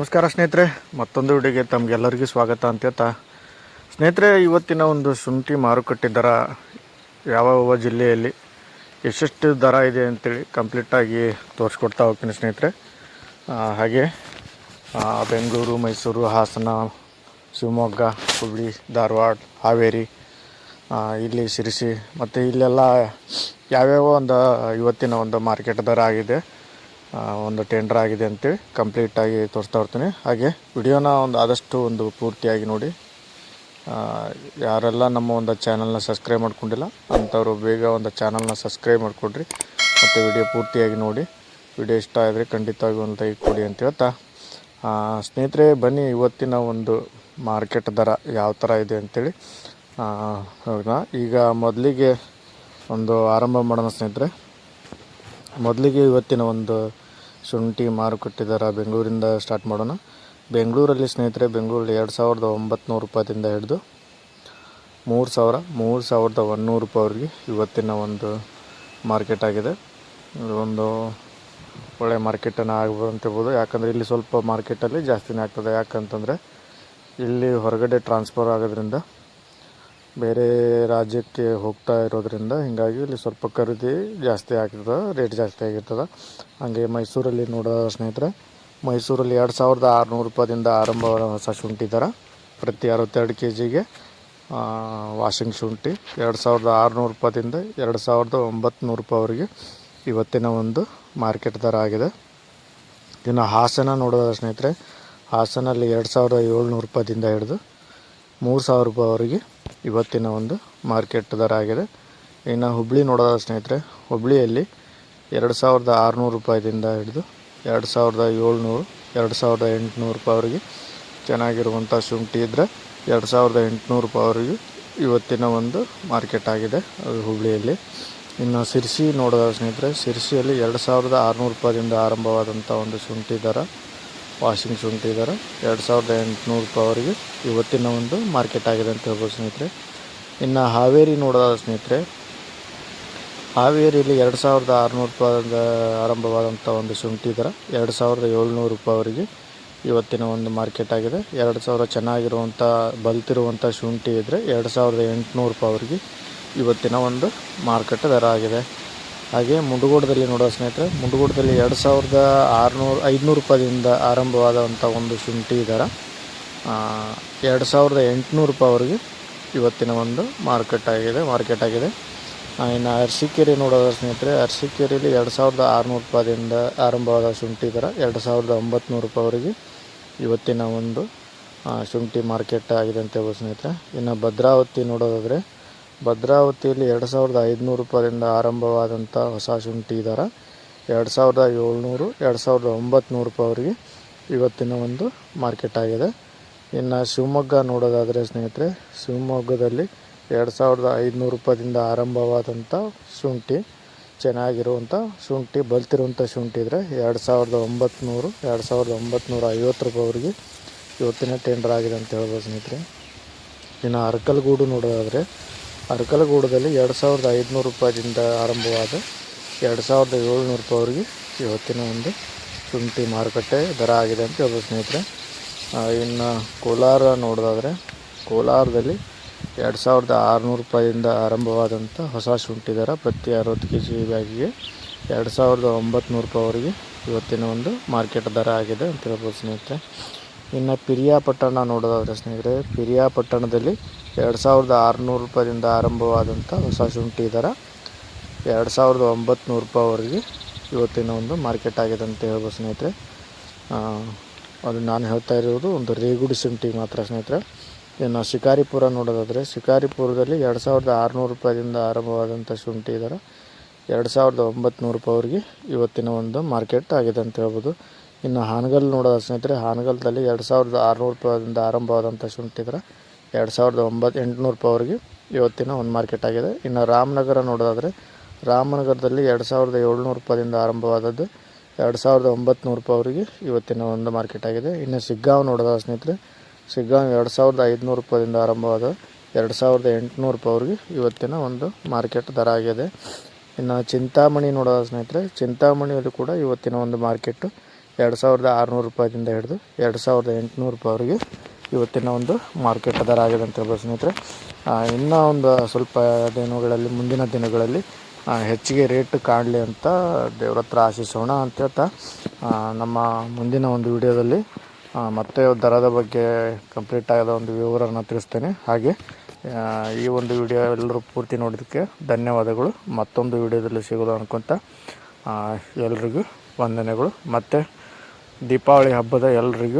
ನಮಸ್ಕಾರ ಸ್ನೇಹಿತರೆ, ಮತ್ತೊಂದು ವಿಡಿಯೋಗೆ ತಮಗೆಲ್ಲರಿಗೂ ಸ್ವಾಗತ ಅಂತ ಹೇಳ್ತಾ ಸ್ನೇಹಿತರೆ, ಇವತ್ತಿನ ಒಂದು ಶುಂಠಿ ಮಾರುಕಟ್ಟೆ ದರ ಯಾವ ಜಿಲ್ಲೆಯಲ್ಲಿ ಎಷ್ಟೆಷ್ಟು ದರ ಇದೆ ಅಂತೇಳಿ ಕಂಪ್ಲೀಟಾಗಿ ತೋರಿಸ್ಕೊಡ್ತಾ ಹೋಗ್ತೀನಿ ಸ್ನೇಹಿತರೆ. ಹಾಗೆ ಬೆಂಗಳೂರು, ಮೈಸೂರು, ಹಾಸನ, ಶಿವಮೊಗ್ಗ, ಹುಬ್ಬಳ್ಳಿ, ಧಾರವಾಡ, ಹಾವೇರಿ ಇಲ್ಲಿ ಶಿರಸಿ, ಮತ್ತು ಇಲ್ಲೆಲ್ಲ ಯಾವ್ಯಾವ ಒಂದು, ಇವತ್ತಿನ ಒಂದು ಮಾರ್ಕೆಟ್ ದರ ಆಗಿದೆ. ಒಂದು ಟೆಂಡರ್ ಆಗಿದೆ ಅಂತೇಳಿ ಕಂಪ್ಲೀಟಾಗಿ ತೋರಿಸ್ತಾ ಇರ್ತೀನಿ. ಹಾಗೆ ವಿಡಿಯೋನ ಒಂದು ಆದಷ್ಟು ಒಂದು ಪೂರ್ತಿಯಾಗಿ ನೋಡಿ. ಯಾರೆಲ್ಲ ನಮ್ಮ ಒಂದು ಚಾನಲ್ನ ಸಬ್ಸ್ಕ್ರೈಬ್ ಮಾಡ್ಕೊಂಡಿಲ್ಲ, ಅಂಥವ್ರು ಬೇಗ ಒಂದು ಚಾನಲ್ನ ಸಬ್ಸ್ಕ್ರೈಬ್ ಮಾಡಿಕೊಡ್ರಿ. ಮತ್ತು ವಿಡಿಯೋ ಪೂರ್ತಿಯಾಗಿ ನೋಡಿ. ವಿಡಿಯೋ ಇಷ್ಟ ಆದರೆ ಖಂಡಿತವಾಗಿ ಒಂದು ಲೈಕ್ ಕೊಡಿ ಅಂತ ಹೇಳ್ತಾ. ಸ್ನೇಹಿತರೆ, ಬನ್ನಿ ಇವತ್ತಿನ ಒಂದು ಮಾರ್ಕೆಟ್ ದರ ಯಾವ ಥರ ಇದೆ ಹೋಗೋಣ ಈಗ ಮೊದಲಿಗೆ ಒಂದು ಆರಂಭ ಮಾಡೋಣ ಸ್ನೇಹಿತರೆ. ಮೊದಲಿಗೆ ಇವತ್ತಿನ ಒಂದು ಶುಂಠಿ ಮಾರುಕಟ್ಟೆ ದರ ಬೆಂಗಳೂರಿಂದ ಸ್ಟಾರ್ಟ್ ಮಾಡೋಣ. ಬೆಂಗಳೂರಲ್ಲಿ ಸ್ನೇಹಿತರೆ, ಬೆಂಗಳೂರಲ್ಲಿ ಎರಡು ಸಾವಿರದ ಒಂಬತ್ತು ರೂಪಾಯಿಂದ ಹಿಡಿದು ಮೂರು ಸಾವಿರ, ಮೂರು ಸಾವಿರದ ಒನ್ನೂರು ರೂಪಾಯಿವರೆಗೆ ಇವತ್ತಿನ ಒಂದು ಮಾರ್ಕೆಟ್ ಆಗಿದೆ. ಒಂದು ಒಳ್ಳೆ ಮಾರ್ಕೆಟನ್ನು ಆಗ್ಬೋದು ಅಂತ ಹೇಳ್ಬೋದು. ಯಾಕಂದರೆ ಇಲ್ಲಿ ಸ್ವಲ್ಪ ಮಾರ್ಕೆಟಲ್ಲಿ ಜಾಸ್ತಿನೇ ಆಗ್ತದೆ. ಯಾಕಂತಂದರೆ ಇಲ್ಲಿ ಹೊರಗಡೆ ಟ್ರಾನ್ಸ್ಫರ್ ಆಗೋದ್ರಿಂದ ಬೇರೆ ರಾಜ್ಯಕ್ಕೆ ಹೋಗ್ತಾ ಇರೋದ್ರಿಂದ ಹೀಗಾಗಿ ಇಲ್ಲಿ ಸ್ವಲ್ಪ ಖರೀದಿ ಜಾಸ್ತಿ ಆಗಿರ್ತದೆ ರೇಟ್ ಜಾಸ್ತಿ ಆಗಿರ್ತದೆ. ಹಾಗೆ ಮೈಸೂರಲ್ಲಿ ನೋಡೋ ಸ್ನೇಹಿತರೆ, ಮೈಸೂರಲ್ಲಿ ಎರಡು ಸಾವಿರದ ಆರುನೂರು ರೂಪಾಯಿಂದ ಆರಂಭ ಹೊಸ ಶುಂಠಿ ದರ. ಪ್ರತಿ ಅರವತ್ತೆರಡು ಕೆ ಜಿಗೆ ವಾಷಿಂಗ್ ಶುಂಠಿ ಎರಡು ಸಾವಿರದ ಆರುನೂರು ರೂಪಾಯಿಂದ ಎರಡು ಸಾವಿರದ ಒಂಬತ್ತು ನೂರು ರೂಪಾಯಿವರೆಗೆ ಇವತ್ತಿನ ಒಂದು ಮಾರ್ಕೆಟ್ ದರ ಆಗಿದೆ. ಇನ್ನು ಹಾಸನ ನೋಡೋದ ಸ್ನೇಹಿತರೆ, ಹಾಸನಲ್ಲಿ ಎರಡು ಸಾವಿರದ ಏಳ್ನೂರು ರೂಪಾಯಿಂದ ಹಿಡಿದು ಮೂರು ಸಾವಿರ ರೂಪಾಯಿವರೆಗೆ ಇವತ್ತಿನ ಒಂದು ಮಾರ್ಕೆಟ್ ದರ ಆಗಿದೆ. ಇನ್ನು ಹುಬ್ಳಿ ನೋಡೋದ ಸ್ನೇಹಿತರೆ? ಹುಬ್ಳಿಯಲ್ಲಿ ಎರಡು ಸಾವಿರದ ಆರುನೂರು ರೂಪಾಯಿದಿಂದ ಹಿಡಿದು ಎರಡು ಸಾವಿರದ ಏಳ್ನೂರು, ಎರಡು ಸಾವಿರದ ಎಂಟುನೂರು ರೂಪಾಯಿವರೆಗೆ ಚೆನ್ನಾಗಿರುವಂಥ ಶುಂಠಿ ಇದ್ದರೆ ಎರಡು ಸಾವಿರದ ಎಂಟುನೂರು ರೂಪಾಯಿವರೆಗೆ ಇವತ್ತಿನ ಒಂದು ಮಾರ್ಕೆಟ್ ಆಗಿದೆ ಹುಬ್ಳಿಯಲ್ಲಿ. ಇನ್ನು ಸಿರ್ಸಿ ನೋಡೋದ ಸ್ನೇಹಿತರೆ? ಸಿರ್ಸಿಯಲ್ಲಿ ಎರಡು ಸಾವಿರದ ಆರುನೂರು ರೂಪಾಯಿದಿಂದ ಆರಂಭವಾದಂಥ ಒಂದು ಶುಂಠಿ ದರ. ವಾಷಿಂಗ್ ಶುಂಠಿ ಇದ್ದಾರೆ ಎರಡು ಸಾವಿರದ ಎಂಟುನೂರು ರೂಪಾಯಿವರೆಗೆ ಇವತ್ತಿನ ಒಂದು ಮಾರ್ಕೆಟ್ ಆಗಿದೆ ಅಂತ ಹೇಳ್ಬೋದು ಸ್ನೇಹಿತರೆ. ಇನ್ನು ಹಾವೇರಿ ನೋಡೋದಾದ ಸ್ನೇಹಿತರೆ? ಹಾವೇರಿಯಲ್ಲಿ ಎರಡು ಸಾವಿರದ ಆರುನೂರು ರೂಪಾಯಿಂದ ಆರಂಭವಾದಂಥ ಒಂದು ಶುಂಠಿ ದರ ಎರಡು ಸಾವಿರದ ಏಳ್ನೂರು ರೂಪಾಯಿವರೆಗೆ ಇವತ್ತಿನ ಒಂದು ಮಾರ್ಕೆಟ್ ಆಗಿದೆ. ಎರಡು ಸಾವಿರ ಚೆನ್ನಾಗಿರುವಂಥ ಬಲ್ತಿರುವಂಥ ಶುಂಠಿ ಇದ್ದರೆ ಎರಡು ಸಾವಿರದ ಎಂಟುನೂರು ರೂಪಾಯಿವರೆಗೆ ಇವತ್ತಿನ ಒಂದು ಮಾರ್ಕೆಟ್ ದರ ಆಗಿದೆ. ಹಾಗೆ ಮುಂಡಗೋಡದಲ್ಲಿ ನೋಡೋ ಸ್ನೇಹಿತರೆ, ಮುಂಡಗೋಡದಲ್ಲಿ ಎರಡು ಸಾವಿರದ ಆರುನೂರು, ಐದುನೂರು ರೂಪಾಯಿಂದ ಆರಂಭವಾದಂಥ ಒಂದು ಶುಂಠಿ ದರ ಎರಡು ಸಾವಿರದ ಎಂಟುನೂರು ರೂಪಾಯಿವರೆಗೆ ಇವತ್ತಿನ ಒಂದು ಮಾರ್ಕೆಟ್ ಆಗಿದೆ ಮಾರ್ಕೆಟ್ ಆಗಿದೆ. ಇನ್ನು ಅರಸೀಕೆರೆ ನೋಡೋದ ಸ್ನೇಹಿತರೆ, ಅರಸೀಕೆರೆಯಲ್ಲಿ ಎರಡು ಸಾವಿರದ ಆರುನೂರು ರೂಪಾಯಿಂದ ಆರಂಭವಾದ ಶುಂಠಿ ದರ ಎರಡು ಸಾವಿರದ ಒಂಬತ್ತು ರೂಪಾಯಿವರೆಗೆ ಇವತ್ತಿನ ಒಂದು ಶುಂಠಿ ಮಾರ್ಕೆಟ್ ಆಗಿದೆ ಅಂತ ಹೇಳ್ಬೋದು ಸ್ನೇಹಿತರೆ. ಇನ್ನು ಭದ್ರಾವತಿ ನೋಡೋದಾದರೆ ಭದ್ರಾವತಿಯಲ್ಲಿ ಎರಡು ಸಾವಿರದ ಐದುನೂರು ರೂಪಾಯಿಂದ ಆರಂಭವಾದಂಥ ಹೊಸ ಶುಂಠಿ ದರ ಎರಡು ಸಾವಿರದ ಏಳ್ನೂರು, ಎರಡು ಸಾವಿರದ ಒಂಬತ್ತು ರೂಪಾಯಿವರೆಗೆ ಇವತ್ತಿನ ಒಂದು ಮಾರ್ಕೆಟ್ ಆಗಿದೆ. ಇನ್ನು ಶಿವಮೊಗ್ಗ ನೋಡೋದಾದರೆ ಸ್ನೇಹಿತರೆ, ಶಿವಮೊಗ್ಗದಲ್ಲಿ ಎರಡು ಸಾವಿರದ ಐದುನೂರು ರೂಪಾಯಿಂದ ಆರಂಭವಾದಂಥ ಶುಂಠಿ ಚೆನ್ನಾಗಿರುವಂಥ ಶುಂಠಿ ಬಲ್ತಿರುವಂಥ ಶುಂಠಿ ಇದ್ದರೆ ಎರಡು ಸಾವಿರದ ಒಂಬತ್ತು ಎರಡು ಸಾವಿರದ ಒಂಬತ್ತು ಐವತ್ತು ರೂಪಾಯಿವರೆಗೆ ಇವತ್ತಿನ ಟೆಂಡರ್ ಆಗಿದೆ ಅಂತ ಹೇಳ್ಬೋದು ಸ್ನೇಹಿತರೆ. ಇನ್ನು ಅರ್ಕಲ್ಗೂಡು ನೋಡೋದಾದರೆ ಅರಕಲಗೂಡದಲ್ಲಿ ಎರಡು ಸಾವಿರದ ಐದುನೂರು ರೂಪಾಯಿಂದ ಆರಂಭವಾದ ಎರಡು ಸಾವಿರದ ಏಳ್ನೂರು ರೂಪಾಯಿವರೆಗೆ ಇವತ್ತಿನ ಒಂದು ಶುಂಠಿ ಮಾರುಕಟ್ಟೆ ದರ ಆಗಿದೆ ಅಂತ ಹೇಳ್ಬೋದು ಸ್ನೇಹಿತರೆ. ಇನ್ನು ಕೋಲಾರ ನೋಡೋದಾದರೆ ಕೋಲಾರದಲ್ಲಿ ಎರಡು ಸಾವಿರದ ಆರುನೂರು ರೂಪಾಯಿಂದ ಆರಂಭವಾದಂಥ ಹೊಸ ಶುಂಠಿ ದರ ಪ್ರತಿ ಅರವತ್ತು ಕೆ ಜಿ ಬ್ಯಾಗಿಗೆ ಎರಡು ಸಾವಿರದ ಒಂಬತ್ತು ರೂಪಾಯಿವರೆಗೆ ಇವತ್ತಿನ ಒಂದು ಮಾರ್ಕೆಟ್ ದರ ಆಗಿದೆ ಅಂತ ಹೇಳ್ಬೋದು ಸ್ನೇಹಿತರೆ. ಇನ್ನು ಪಿರಿಯಾಪಟ್ಟಣ ನೋಡೋದಾದರೆ ಸ್ನೇಹಿತರೆ ಪಿರಿಯಾಪಟ್ಟಣದಲ್ಲಿ ಎರಡು ಸಾವಿರದ ಆರುನೂರು ರೂಪಾಯಿಂದ ಆರಂಭವಾದಂಥ ಹೊಸ ಶುಂಠಿ ದರ ಎರಡು ಸಾವಿರದ ಒಂಬತ್ತು ರೂಪಾಯಿವರೆಗೆ ಇವತ್ತಿನ ಒಂದು ಮಾರ್ಕೆಟ್ ಆಗಿದೆ ಅಂತ ಹೇಳ್ಬೋದು ಸ್ನೇಹಿತರೆ. ಅದು ನಾನು ಹೇಳ್ತಾ ಇರೋದು ಒಂದು ರೇಗುಡಿ ಶುಂಠಿ ಮಾತ್ರ ಸ್ನೇಹಿತರೆ. ಇನ್ನು ಶಿಕಾರಿಪುರ ನೋಡೋದಾದರೆ, ಶಿಕಾರಿಪುರದಲ್ಲಿ ಎರಡು ಸಾವಿರದ ಆರುನೂರು ರೂಪಾಯಿಂದ ಆರಂಭವಾದಂಥ ಶುಂಠಿ ದರ ಎರಡು ಸಾವಿರದ ಒಂಬತ್ತು ರೂಪಾಯಿವರೆಗೆ ಇವತ್ತಿನ ಒಂದು ಮಾರ್ಕೆಟ್ ಆಗಿದೆ ಅಂತ ಹೇಳ್ಬೋದು. ಇನ್ನು ಹಾನಗಲ್ ನೋಡೋದ ಸ್ನೇಹಿತರೆ, ಹಾನಗಲ್ದಲ್ಲಿ ಎರಡು ಸಾವಿರದ ಆರುನೂರು ರೂಪಾಯಿಂದ ಆರಂಭವಾದಂಥ ಶುಂಠಿ ದರ ಎರಡು ಸಾವಿರದ ಒಂಬತ್ತು ಎಂಟುನೂರು ರೂಪಾಯಿವರೆಗೆ ಇವತ್ತಿನ ಒಂದು ಮಾರ್ಕೆಟ್ ಆಗಿದೆ. ಇನ್ನು ರಾಮನಗರ ನೋಡೋದಾದರೆ, ರಾಮನಗರದಲ್ಲಿ ಎರಡು ಸಾವಿರದ ಏಳ್ನೂರು ರೂಪಾಯಿಂದ ಆರಂಭವಾದದ್ದು, ಎರಡು ಸಾವಿರದ ಒಂಬತ್ತು ರೂಪಾಯಿವರೆಗೆ ಇವತ್ತಿನ ಒಂದು ಮಾರ್ಕೆಟ್ ಆಗಿದೆ. ಇನ್ನು ಸಿಗ್ಗಾಂವ್ ನೋಡೋದ ಸ್ನೇಹಿತರೆ, ಸಿಗ್ಗಾಂವ್ ಎರಡು ಸಾವಿರದ ಐದುನೂರು ರೂಪಾಯಿಂದ ಆರಂಭವಾದ ಎರಡು ಸಾವಿರದ ಎಂಟುನೂರು ರೂಪಾಯಿವರೆಗೆ ಇವತ್ತಿನ ಒಂದು ಮಾರ್ಕೆಟ್ ದರ ಆಗಿದೆ. ಇನ್ನು ಚಿಂತಾಮಣಿ ನೋಡೋದ ಸ್ನೇಹಿತರೆ, ಚಿಂತಾಮಣಿಯಲ್ಲಿ ಕೂಡ ಇವತ್ತಿನ ಒಂದು ಮಾರ್ಕೆಟು ಎರಡು ಸಾವಿರದ ಆರುನೂರು ರೂಪಾಯಿದಿಂದ ಹಿಡಿದು ಎರಡು ಸಾವಿರದ ಎಂಟುನೂರು ರೂಪಾಯಿವರೆಗೆ ಇವತ್ತಿನ ಒಂದು ಮಾರ್ಕೆಟ್ ದರ ಆಗಿದೆ ಅಂತ ಹೇಳ್ಬೋದು ಸ್ನೇಹಿತರೆ. ಇನ್ನೂ ಒಂದು ಸ್ವಲ್ಪ ದಿನಗಳಲ್ಲಿ, ಮುಂದಿನ ದಿನಗಳಲ್ಲಿ ಹೆಚ್ಚಿಗೆ ರೇಟ್ ಕಾಣಲಿ ಅಂತ ದೇವ್ರ ಹತ್ರ ಆಶಿಸೋಣ ಅಂತ ಹೇಳ್ತಾ ನಮ್ಮ ಮುಂದಿನ ಒಂದು ವಿಡಿಯೋದಲ್ಲಿ ಮತ್ತೆ ದರದ ಬಗ್ಗೆ ಕಂಪ್ಲೀಟ್ ಆದ ಒಂದು ವಿವರನ ತಿಳಿಸ್ತೇನೆ. ಹಾಗೆ ಈ ಒಂದು ವಿಡಿಯೋ ಎಲ್ಲರೂ ಪೂರ್ತಿ ನೋಡೋದಕ್ಕೆ ಧನ್ಯವಾದಗಳು. ಮತ್ತೊಂದು ವಿಡಿಯೋದಲ್ಲಿ ಸಿಗೋದು ಅನ್ಕೊತ ಎಲ್ರಿಗೂ ವಂದನೆಗಳು. ಮತ್ತು ದೀಪಾವಳಿ ಹಬ್ಬದ ಎಲ್ರಿಗೂ